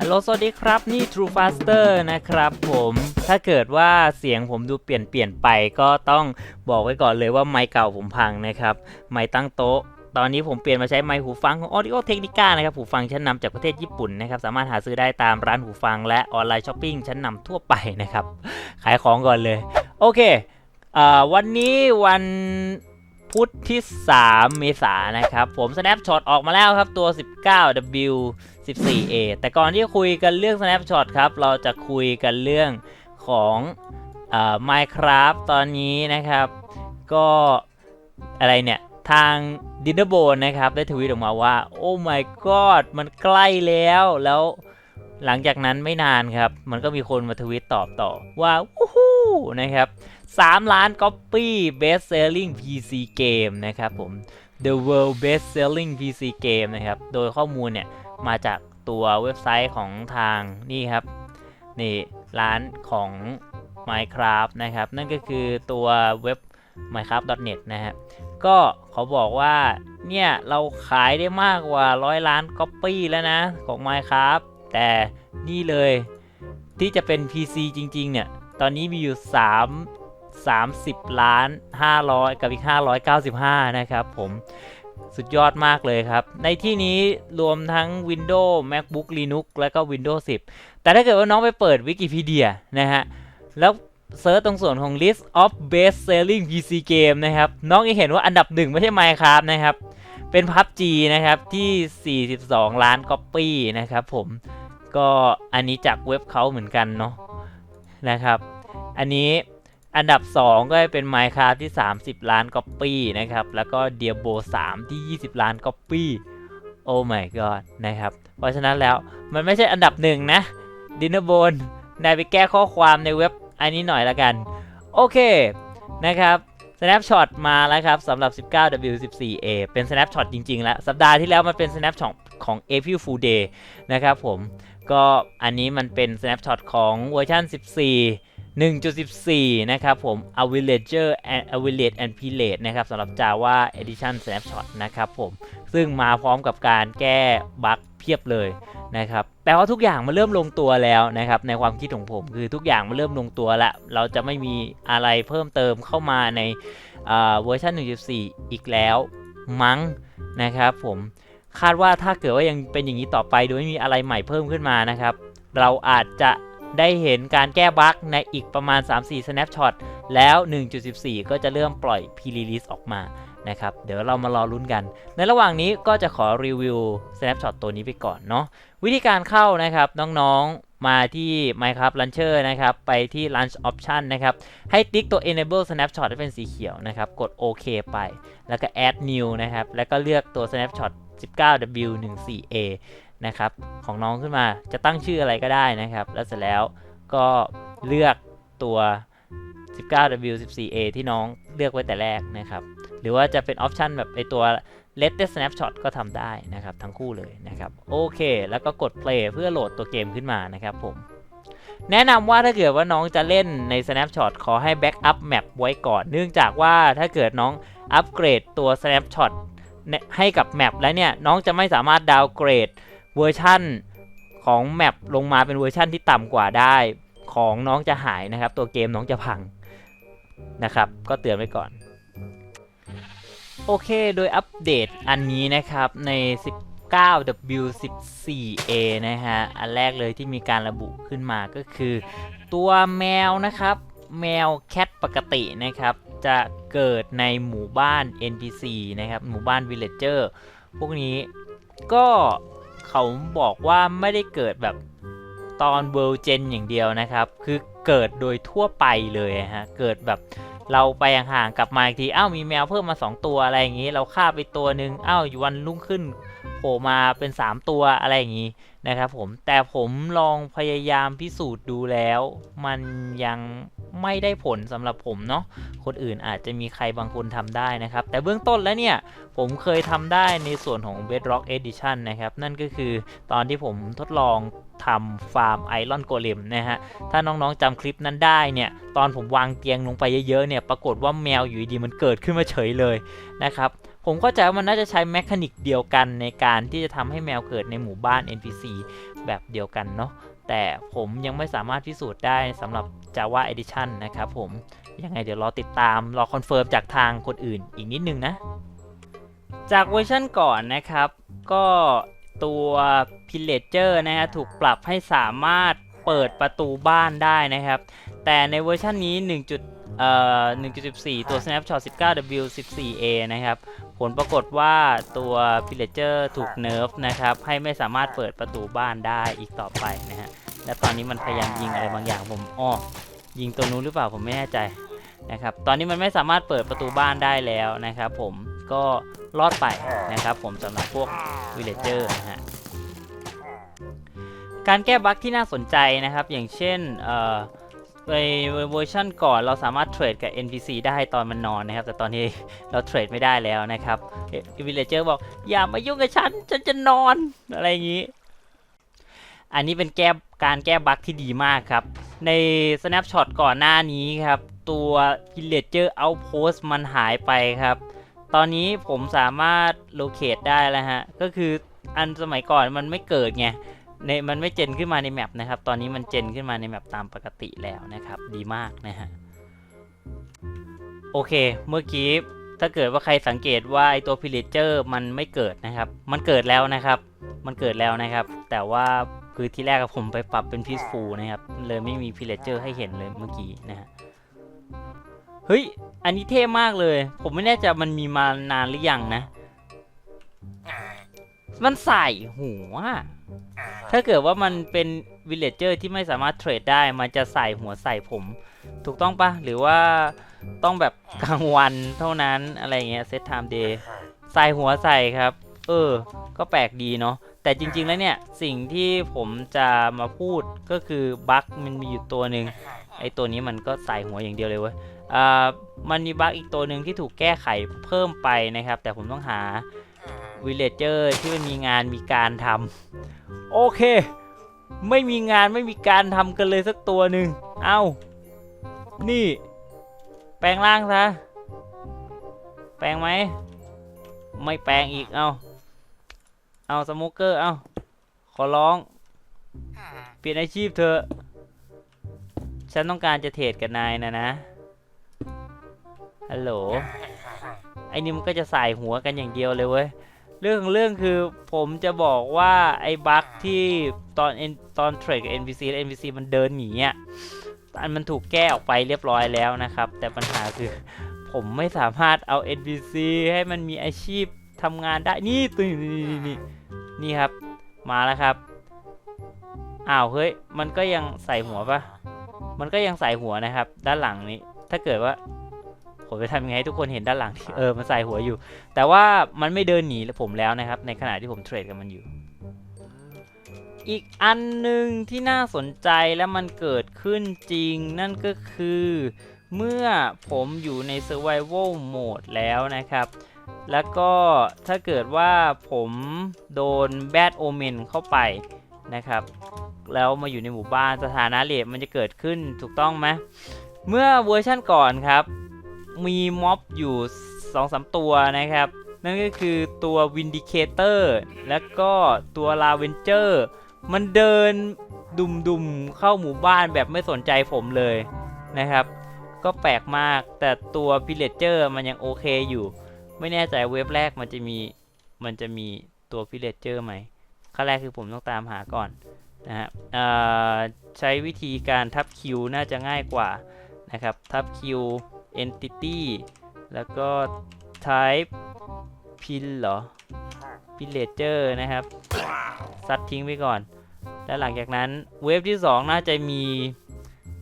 ฮัลโหลสวัสดีครับ นี่ True Faster นะครับผมถ้าเกิดว่าเสียงผมดูเปลี่ยนเปลี่ยนไปก็ต้องบอกไว้ก่อนเลยว่าไมค์เก่าผมพังนะครับ ไมค์ตั้งโต๊ะ ตอนนี้ผมเปลี่ยนมาใช้ไมค์หูฟังของ Audio Technica นะครับ หูฟังชั้นนำจากประเทศญี่ปุ่นนะครับ สามารถหาซื้อได้ตามร้านหูฟังและออนไลน์ช้อปปิ้งชั้นนำทั่วไปนะครับ ขายของก่อนเลย โอเควันนี้วันพุธที่ 3 เมษายนนะครับ ผม Snapshot ออกมาแล้วครับตัว 19W 14A แต่ก่อนที่จะคุยกันเรื่อง Snapshot ครับ เราจะคุยกันเรื่องของอ Minecraft ตอนนี้นะครับ ก็อะไรเนี่ยทาง d i n n e r b o n นะครับได้ทวีตออกมาว่า โอ้ my god มันใกล้แล้วแล้วหลังจากนั้นไม่นานครับ มันก็มีคนมาทวีตตอบต่อว่าวู้ฮู้นะครับ3ล้าน copy best selling PC game นะครับผม The World Best Selling PC Game นะครับ โดยข้อมูลเนี่ย มาจากตัวเว็บไซต์ของทางนี่ครับนี่ร้านของ Minecraft นะครับ นั่นก็คือตัวเว็บ minecraft.net นะฮะก็เขาบอกว่าเนี่ยเราขายได้มากกว่า100ล้านก๊อปปี้แล้วนะของ Minecraft แต่นี่เลยที่จะเป็น PC จริง ๆ เนี่ย ตอนนี้มีอยู่ 3 30 ล้าน 500 กับอีก 595 นะครับผม สุดยอดมากเลยครับ ในที่นี้รวมทั้ง Windows MacBook Linux แล้วก็ Windows 10 แต่ถ้าเกิดว่าน้องไปเปิด Wikipedia นะฮะ แล้วเซิร์ชตรงส่วนของ list of best selling PC game นะครับ น้องจะเห็นว่าอันดับหนึ่งไม่ใช่ Minecraft นะครับ เป็น PUBG นะครับที่ 42 ล้านก๊อปปี้นะครับผม ก็อันนี้จากเว็บเขาเหมือนกันเนาะนะครับ อันนี้ อันดับ 2 ก็เป็น Minecraft ที่ 30 ล้านก๊อปปี้นะครับ แล้วก็ Diablo 3 ที่ 20 ล้านก๊อปปี้โอ้ my god นะครับ เพราะฉะนั้นแล้วมันไม่ใช่อันดับหนึ่งนะดินเนอร์โบนนายไปแก้ข้อความในเว็บอันนี้หน่อยละกัน โอเคนะครับ Snapshot มาแล้วครับสำหรับ 19W14A เป็น Snapshot จริง ๆ แล้ว สัปดาห์ที่แล้วมันเป็น Snapshot ของ April Fool Day นะครับผม ก็อันนี้มันเป็น Snapshot ของเวอร์ชัน14 1.14 นะครับผม a v i l a g e r and a v i l a g e and p i l a t e นะครับสำหรับ Java Edition Snapshot นะครับผม ซึ่งมาพร้อมกับการแก้บั๊กเพียบเลยนะครับแปลว่าทุกอย่างมันเริ่มลงตัวแล้วนะครับในความคิดของผมคือทุกอย่างมันเริ่มลงตัวล้วเราจะไม่มีอะไรเพิ่มเติมเข้ามาในเวอร์ชัน1.4 อีกแล้วมั้งนะครับผมคาดว่าถ้าเกิดว่ายังเป็นอย่างนี้ต่อไปโดยไม่มีอะไรใหม่เพิ่มขึ้นมานะครับ เราอาจจะ ได้เห็นการแก้บั๊กในอีกประมาณ 3-4 snapshot แล้ว 1.14 ก็จะเริ่มปล่อย pre-release ออกมานะครับ เดี๋ยวเรามารอลุ้นกัน ในระหว่างนี้ก็จะขอรีวิว snapshot ตัวนี้ไปก่อนเนาะ วิธีการเข้านะครับน้องๆ มาที่ Minecraft Launcher นะครับ ไปที่ Launch Option นะครับ ให้ติ๊กตัว Enable Snapshot ให้เป็นสีเขียวนะครับ กดโอเคไป แล้วก็ Add New นะครับ แล้วก็เลือกตัว Snapshot 19W14A นะครับของน้องขึ้นมาจะตั้งชื่ออะไรก็ได้นะครับ แล้วเสร็จแล้วก็เลือกตัว 19W14A ที่น้องเลือกไว้แต่แรกนะครับ หรือว่าจะเป็นออปชันแบบไอตัว latest snapshot ก็ทำได้นะครับ ทั้งคู่เลยนะครับ โอเค แล้วก็กด play เพื่อโหลดตัวเกมขึ้นมานะครับผม แนะนำว่าถ้าเกิดว่าน้องจะเล่นใน snapshot ขอให้ backup map ไว้ก่อน เนื่องจากว่าถ้าเกิดน้องอัปเกรดตัว snapshot ให้กับแมปแล้วเนี่ย น้องจะไม่สามารถดาวเกรด เวอร์ชั่นของแมปลงมาเป็นเวอร์ชั่นที่ต่ำกว่าได้ของน้องจะหายนะครับ ตัวเกมน้องจะพังนะครับ ก็เตือนไว้ก่อน โอเคโดยอัปเดตอันนี้นะครับใน 19W14A นะฮะ อันแรกเลยที่มีการระบุขึ้นมาก็คือ ตัวแมวนะครับ แมวแคทปกตินะครับ จะเกิดในหมู่บ้าน NPC นะครับ หมู่บ้าน Villager พวกนี้ก็ เขาบอกว่าไม่ได้เกิดแบบตอน World Gen อย่างเดียวนะครับ คือเกิดโดยทั่วไปเลยฮะ เกิดแบบเราไปห่างๆกลับมาอีกทีอ้าวมีแมวเพิ่มมา 2 ตัวอะไรอย่างนี้ เราฆ่าไปตัวหนึ่งอ้าวอยู่วันรุ่งขึ้นโผล่มาเป็น 3 ตัวอะไรอย่างนี้นะครับผมแต่ผมลองพยายามพิสูจน์ดูแล้ว มันยัง ไม่ได้ผลสำหรับผมเนาะคนอื่นอาจจะมีใครบางคนทำได้นะครับ แต่เบื้องต้นแล้วเนี่ย ผมเคยทำได้ในส่วนของ Bedrock Edition นะครับ นั่นก็คือตอนที่ผมทดลองทำฟาร์มไอรอนโกเลมนะฮะ ถ้าน้องๆจำคลิปนั้นได้เนี่ย ตอนผมวางเตียงลงไปเยอะๆเนี่ย ปรากฏว่าแมวอยู่ดีๆมันเกิดขึ้นมาเฉยเลยนะครับผผมเข้าใจว่ามันน่าจะใช้แมคานิกเดียวกันในการที่จะทำให้แมวเกิดในหมู่บ้าน NPC แบบเดียวกันเนาะ แต่ผมยังไม่สามารถพิสูจน์ได้สำหรับ Java Edition นะครับผม ยังไงเดี๋ยวรอติดตาม รอคอนเฟิร์มจากทางคนอื่นอีกนิดนึงนะ จากเวอร์ชันก่อนนะครับ ก็ตัว Pillager นะฮะถูกปรับให้สามารถเปิดประตูบ้านได้นะครับ แต่ในเวอร์ชันนี้ 1. เอ่อ1.14 ตัว Snapshot 19W 14A นะครับ ผลปรากฏว่าตัว Pillager ถูกเนิร์ฟนะครับ ให้ไม่สามารถเปิดประตูบ้านได้อีกต่อไปนะฮะ และตอนนี้มันพยายามยิงอะไรบางอย่างผมอ้อยิงตัวนู้นหรือเปล่าผมไม่แน่ใจนะครับ ตอนนี้มันไม่สามารถเปิดประตูบ้านได้แล้วนะครับผม ก็รอดไปนะครับผมสำหรับพวก Villager นะฮะ การแก้บั๊กที่น่าสนใจนะครับ อย่างเช่นเอ่อ ในเวอร์ชันก่อนเราสามารถเทรดกับ NPC ได้ตอนมันนอนนะครับ แต่ตอนนี้เราเทรดไม่ได้แล้วนะครับวิลเลเจอร์บอกอย่ามายุ่งกับฉัน ฉันจะนอนอะไรอย่างนี้ อันนี้เป็นแก้การแก้บั๊กที่ดีมากครับ ใน snapshot ก่อนหน้านี้ครับ ตัว villager outpost มันหายไปครับ ตอนนี้ผมสามารถ locate ได้แล้วฮะ ก็คืออันสมัยก่อนมันไม่เกิดไง ในมันไม่เจนขึ้นมาในแมปนะครับ ตอนนี้มันเจนขึ้นมาในแมปตามปกติแล้วนะครับ ดีมากนะฮะ โอเค เมื่อกี้ถ้าเกิดว่าใครสังเกตว่าไอตัว pillager มันไม่เกิดนะครับ มันเกิดแล้วนะครับ มันเกิดแล้วนะครับ แต่ว่าคือที่แรกผมไปปรับเป็น peaceful นะครับ เลยไม่มี pillager ให้เห็นเลยเมื่อกี้นะฮะ เฮ้ย อันนี้เท่มากเลย ผมไม่แน่ใจมันมีมานานหรือยังนะ มันใส่หัว ถ้าเกิดว่ามันเป็น villager ที่ไม่สามารถเทรดได้ มันจะใส่หัวใส่ผม ถูกต้องปะหรือว่าต้องแบบกลางวันเท่านั้นอะไรเงี้ย set time day ใส่หัวใส่ครับ เออ ก็แปลกดีเนาะแต่จริง ๆ แล้วเนี่ย สิ่งที่ผมจะมาพูดก็คือบั๊กมันมีอยู่ตัวหนึ่งไอ้ตัวนี้มันก็ใส่หัวอย่างเดียวเลยเว้ยอ่ามันมีบั๊กอีกตัวหนึ่งที่ถูกแก้ไขเพิ่มไปนะครับ แต่ผมต้องหา villager ที่มันมีงานมีการทำโอเค ไม่มีงานไม่มีการทำกันเลยสักตัวหนึ่งเอานี่ แปลงร่างซะ แปลงไหม ไม่แปลงอีก เอาเอาสโมเกอร์ เอาขอร้อง เปลี่ยนอาชีพเถอะ ฉันต้องการจะเทรดกับนายนะนะ ฮัลโหลไอ้นี่มันก็จะใส่หัวกันอย่างเดียวเลยเว้ย เรื่องของเรื่องคือผมจะบอกว่าไอ้บั๊กที่ตอนตอนเทรดกับ NPC แล้ว NPC มันเดินหนีอะอันมันถูกแก้ออกไปเรียบร้อยแล้วนะครับ แต่ปัญหาคือผมไม่สามารถเอา NPC ให้มันมีอาชีพทำงานได้นี่ตัวนี้นี่นี่นี่นี่ครับ มาแล้วครับอ้าวเฮ้ยมันก็ยังใส่หัวปะมันก็ยังใส่หัวนะครับ ด้านหลังนี้ถ้าเกิดว่า ผมจะทำยังไงให้ทุกคนเห็นด้านหลังที่เออมันใส่หัวอยู่ แต่ว่ามันไม่เดินหนีผมแล้วนะครับ ในขณะที่ผมเทรดกับมันอยู่ อีกอันหนึ่งที่น่าสนใจและมันเกิดขึ้นจริงนั่นก็คือ เมื่อผมอยู่ใน Survival Mode แล้วนะครับ แล้วก็ถ้าเกิดว่าผมโดน Bad Omen เข้าไปนะครับ แล้วมาอยู่ในหมู่บ้านสถานะเลทมันจะเกิดขึ้นถูกต้องไหมเมื่อเวอร์ชั่นก่อนครับ มีม็อบอยู่2อสตัวนะครับ นั่นก็คือตัว Vindicator และก็ตัว Lavenger มันเดินดุมๆเข้าหมู่บ้านแบบไม่สนใจผมเลยนะครับ ก็แปลกมากแต่ตัว Pillager มันยังโอเคอยู่ ไม่แน่ใจเว็บแรกมันจะมีมันจะมีตัว Pillager ไหมขั้นแรกคือผมต้องตามหาก่อนนะฮะใช้วิธีการทับคิวน่าจะง่ายกว่านะครับ ทับคิว entity แล้วก็ type pin เหรอ pillager นะครับซัดทิ้งไปก่อน แล้วหลังจากนั้นเวฟที่ 2 น่าจะมี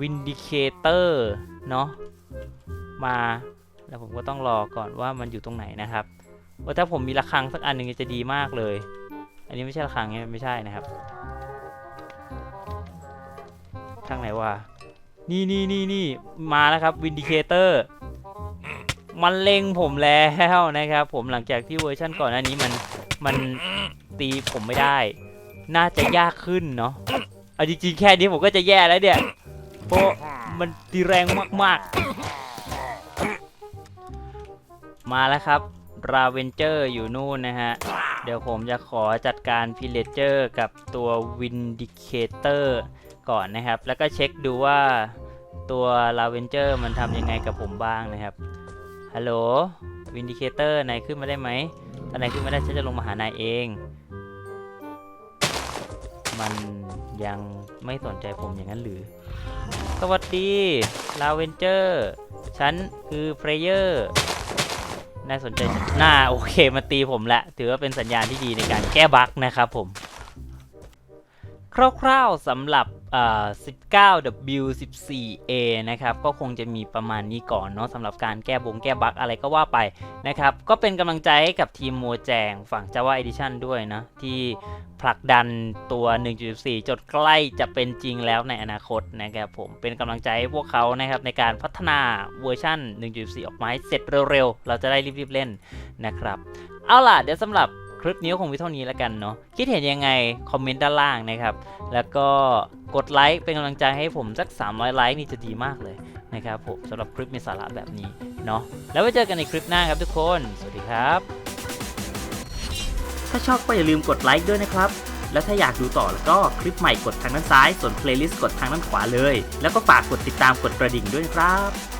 vindicator เนาะมาแล้วผมก็ต้องรอก่อนว่ามันอยู่ตรงไหนนะครับว่าถ้าผมมีระฆังสักอันหนึ่งจะดีมากเลย อันนี้ไม่ใช่ระฆังใช่ไหมไม่ใช่นะครับทางไหนวะ นี่นี่นี่นี่มาแล้วครับ Vindicator มันเล็งผมแล้วนะครับ ผมหลังจากที่เวอร์ชันก่อนหน้านี้มันมันตีผมไม่ได้ น่าจะยากขึ้นเนาะเอาจริงๆแค่นี้ผมก็จะแย่แล้วเนี่ยเพราะมันตีแรงมากๆ มาแล้วครับราเวนเจอร์อยู่นู่นนะฮะ เดี๋ยวผมจะขอจัดการพิเลเจอร์กับตัววินดิเคเตอร์ ก่อนนะครับ แล้วก็เช็คดูว่าตัวราเวนเจอร์มันทำยังไงกับผมบ้างนะครับฮัลโหลวินดิเคเตอร์นายขึ้นมาได้ไหมถ้านายขึ้นไม่ได้ฉันจะลงมาหานายเอง มันยังไม่สนใจผมอย่างนั้นหรือ สวัสดีลาเวนเจอร์ฉันคือเพลเยอร์น่าสนใจน่าโอเคมาตีผมละ ถือว่าเป็นสัญญาณที่ดีในการแก้บั๊กนะครับผม คร่าวๆสำหรับ 19W14A นะครับ ก็คงจะมีประมาณนี้ก่อนเนาะสำหรับการแก้บงแก้บั๊กอะไรก็ว่าไปนะครับ ก็เป็นกำลังใจให้กับทีมโมแจงฝั่ง Java Edition ด้วยนะ ที่ผลักดันตัว 1.14จนใกล้จะเป็นจริงแล้วในอนาคตนะครับผมเป็นกำลังใจให้พวกเขานะครับในการพัฒนาเวอร์ชัน1.14 ออกมาให้เสร็จเร็วๆ เราจะได้รีบๆเล่นนะครับ เอาล่ะเดี๋ยวสำหรับ ลิปนี้คงมีเท่านี้แล้วกันเนาะคิดเห็นยังไง คอมเมนต์ด้านล่างนะครับ แล้วก็กดไลค์เป็นกำลังใจให้ผมสัก 300 ไลค์นี่จะดีมากเลยนะครับผมสำหรับคลิปมีสาระแบบนี้เนาะแล้วไว้เจอกันในคลิปหน้าครับทุกคน สวัสดีครับ ถ้าชอบก็อย่าลืมกดไลค์ด้วยนะครับ แล้วถ้าอยากดูต่อแล้วก็คลิปใหม่กดทางด้านซ้าย ส่วนเพลย์ลิสต์กดทางด้านขวาเลย แล้วก็ฝากกดติดตามกดกระดิ่งด้วยนะครับ